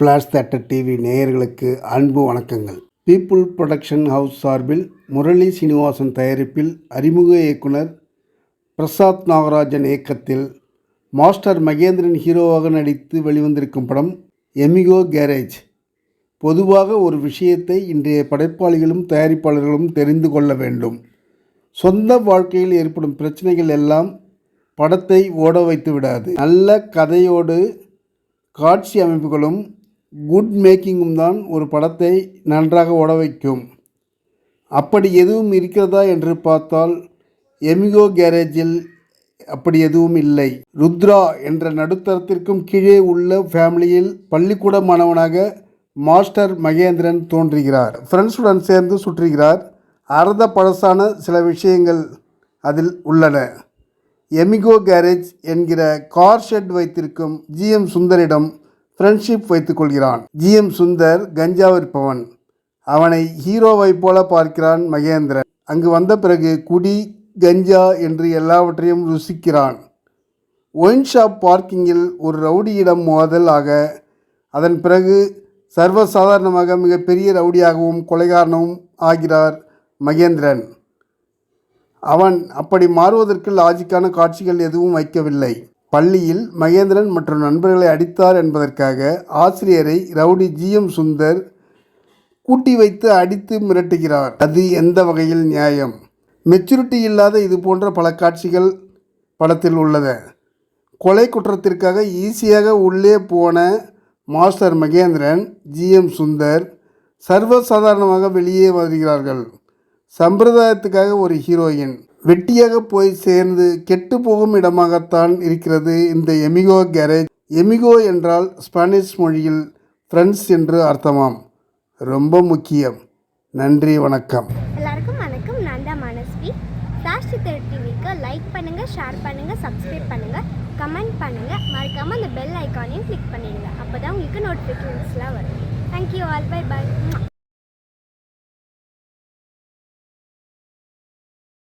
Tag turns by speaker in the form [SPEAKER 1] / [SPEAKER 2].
[SPEAKER 1] Flash theatre TV நேயர்களுக்கு அன்பு வணக்கங்கள். பீப்புள் ப்ரொடக்ஷன் ஹவுஸ் சார்பில் முரளி சீனிவாசன் தயாரிப்பில் அறிமுக இயக்குனர் பிரசாத் நாகராஜன் இயக்கத்தில் மாஸ்டர் மகேந்திரன் ஹீரோவாக நடித்து வெளிவந்திருக்கும் படம் எமிகோ கேரேஜ் பொதுவாக ஒரு விஷயத்தை இன்றைய படைப்பாளிகளும் தயாரிப்பாளர்களும் தெரிந்து கொள்ள வேண்டும். சொந்த வாழ்க்கையில் ஏற்படும் பிரச்சனைகள் எல்லாம் படத்தை ஓட வைத்து விடாது. நல்ல கதையோடு காட்சி அமைப்புகளும் குட் மேக்கிங்கும் தான் ஒரு படத்தை நன்றாக ஓட வைக்கும். அப்படி எதுவும் இருக்கிறதா என்று பார்த்தால் எமிகோ கேரேஜில் அப்படி எதுவும் இல்லை. ருத்ரா என்ற நடுத்தரத்திற்கும் கீழே உள்ள ஃபேமிலியில் பள்ளிக்கூட மாணவனாக மாஸ்டர் மகேந்திரன் தோன்றுகிறார். ஃப்ரெண்ட்ஸுடன் சேர்ந்து சுற்றுகிறார். அறத பழசான சில விஷயங்கள் அதில் உள்ளன. எமிகோ கேரேஜ் என்கிற கார் ஷெட் வைத்திருக்கும் ஜிஎம் சுந்தரிடம் ஃப்ரெண்ட்ஷிப் வைத்துக்கொள்கிறான். ஜிஎம் சுந்தர் கஞ்சா விற்பவன் அவனை ஹீரோவைப் போல பார்க்கிறான் மகேந்திரன். அங்கு வந்த பிறகு குடி கஞ்சா என்று எல்லாவற்றையும் ருசிக்கிறான். ஒயின் ஷாப் பார்க்கிங்கில் ஒரு ரவுடியிடம் மோதல் ஆக அதன் பிறகு சர்வசாதாரணமாக மிகப்பெரிய ரவுடியாகவும் கொலைகாரனும் ஆகிறார் மகேந்திரன். அவன் அப்படி மாறுவதற்கு லாஜிக்கான காட்சிகள் எதுவும் வைக்கவில்லை. பள்ளியில் மகேந்திரன் மற்றும் நண்பர்களை அடித்தார் என்பதற்காக ஆசிரியரை ரவுடி ஜிஎம் சுந்தர் கூட்டி வைத்து அடித்து மிரட்டுகிறார். அது எந்த வகையில் நியாயம்? மெச்சூரிட்டி இல்லாத இது போன்ற பல காட்சிகள் படத்தில் உள்ளது. கொலை குற்றத்திற்காக ஈஸியாக உள்ளே போன மாஸ்டர் மகேந்திரன் ஜிஎம் சுந்தர் சர்வசாதாரணமாக வெளியே வருகிறார்கள். சம்பிரதாயத்துக்காக ஒரு ஹீரோயின் வெட்டியாக போய் சேர்ந்து கெட்டு போகும் இடமாகத்தான் இருக்கிறது இந்த எமிகோ கேரேஜ். எமிகோ என்றால் ஸ்பானிஷ் மொழியில் ஃப்ரெண்ட்ஸ் என்று அர்த்தமாம். ரொம்ப முக்கியம். நன்றி வணக்கம்.
[SPEAKER 2] எல்லாருக்கும் வணக்கம். நான் தான் மனஸ்வி. சாஷ்டி சித்தர் டிவிக்கு லைக் பண்ணுங்கள் ஷேர் பண்ணுங்கள் சப்ஸ்கிரைப் பண்ணுங்கள் கமெண்ட் பண்ணுங்கள் மறக்காமல் அந்த பெல் ஐக்கானையும் கிளிக் பண்ணிடுங்க. அப்போ தான் உங்களுக்கு நோட்டிஃபிகேஷன்ஸ்லாம் வரும். Thank you all by by